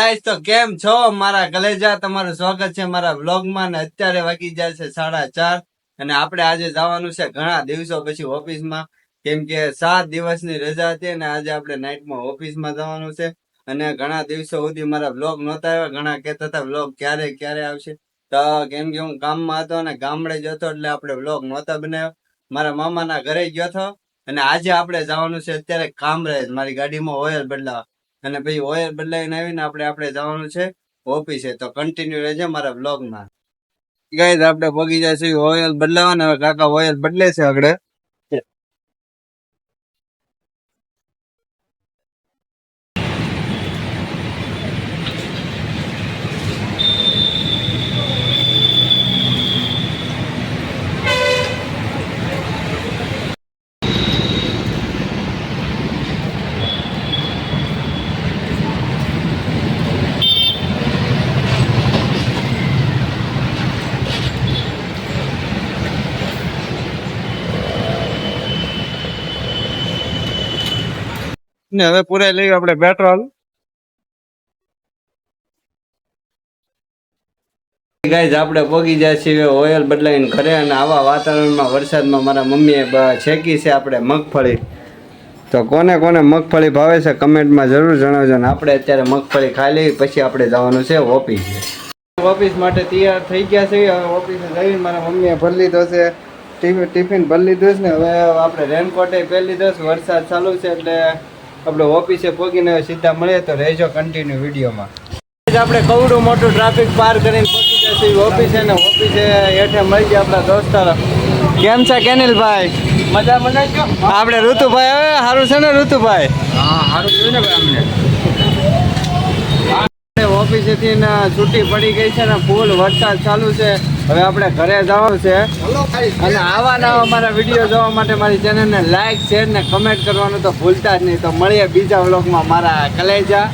Guys તો કેમ છો? મારા કલેજા તમારું સ્વાગત છે મારા વ્લોગમાં ને અત્યારે વાગી જાય છે સાડા ચાર અને આપણે આજે જવાનું છે ઘણા દિવસો પછી ઓફિસમાં. કેમ કે સાત દિવસની રજા હતી અને આજે આપણે નાઇટમાં ઓફિસમાં જવાનું છે. અને ઘણા દિવસો સુધી મારા વ્લોગ નહોતા આવ્યા. ઘણા કહેતા હતા, વ્લોગ ક્યારે ક્યારે આવશે? તો કેમ કે હું ગામમાં હતો અને ગામડે જતો એટલે આપણે વ્લોગ નહોતા બનાવ્યો. મારા મામાના ઘરે ગયો હતો અને આજે આપણે જવાનું છે અત્યારે કામરેજ. મારી ગાડીમાં ઓઇલ બદલાવા. અને પછી ઓયલ બદલાવીને આવીને આપણે આપણે જવાનું છે ઓફિસે તો કન્ટિન્યુ રહેજે મારા બ્લોગમાં ગાઈઝ આપણે બગીચા છે ઓયલ બદલાવાના. કાકા ઓયલ બદલે છે આગળ. ને હવે પૂરા લઈએ આપણે પેટ્રોલ ગાઈઝ આપણે પોગી જાય છીએ ઓઇલ બદલાવીને ઘરે અને આવા વાતાવરણમાં, વરસાદમાં મારા મમ્મીએ છેકી છે આપણે મગફળી. તો કોને કોને મગફળી ભાવે છે કમેન્ટમાં જરૂર જણાવજો ને આપણે અત્યારે મગફળી ખાઈ લઈએ, પછી આપણે જવાનું છે ઓફિસ. ઓફિસ માટે તૈયાર થઈ ગયા છે. હવે ઓફિસે જઈને મારા મમ્મીએ ભરી લીધો છે. ટિફિન ટિફિન ભરી લીધું છે ને હવે આપણે રેનકોટે પહેરી લીધો છે. વરસાદ ચાલુ છે એટલે આપણે ઓફિસે પહોંચીને સીધા મળીએ તો રહેજો કન્ટિન્યુ વિડીયોમાં. આપણે કવડું મોટું ટ્રાફિક પાર કરીને પહોંચી જશે ઓફિસે ને ઓફિસે હેઠે મળી ગયા આપણા દોસ્તારો. કેમ છે કેનિલભાઈ? મજા મજા આપણે ઋતુભાઈ હવે સારું છે ને ઋતુભાઈ? હા સારું જોયું ને ભાઈ અમને? ઓફિસેથી ને છૂટી પડી ગઈ છે ને ફૂલ વરસાદ ચાલુ છે. હવે આપણે ઘરે જવાનું છે. અને આવા નવા અમારા વીડિયો જોવા માટે મારી ચેનલને લાઈક શેર ને કમેન્ટ કરવાનું તો ભૂલતા જ નહીં. તો મળીએ બીજા વ્લોગમાં મારા કલેજા.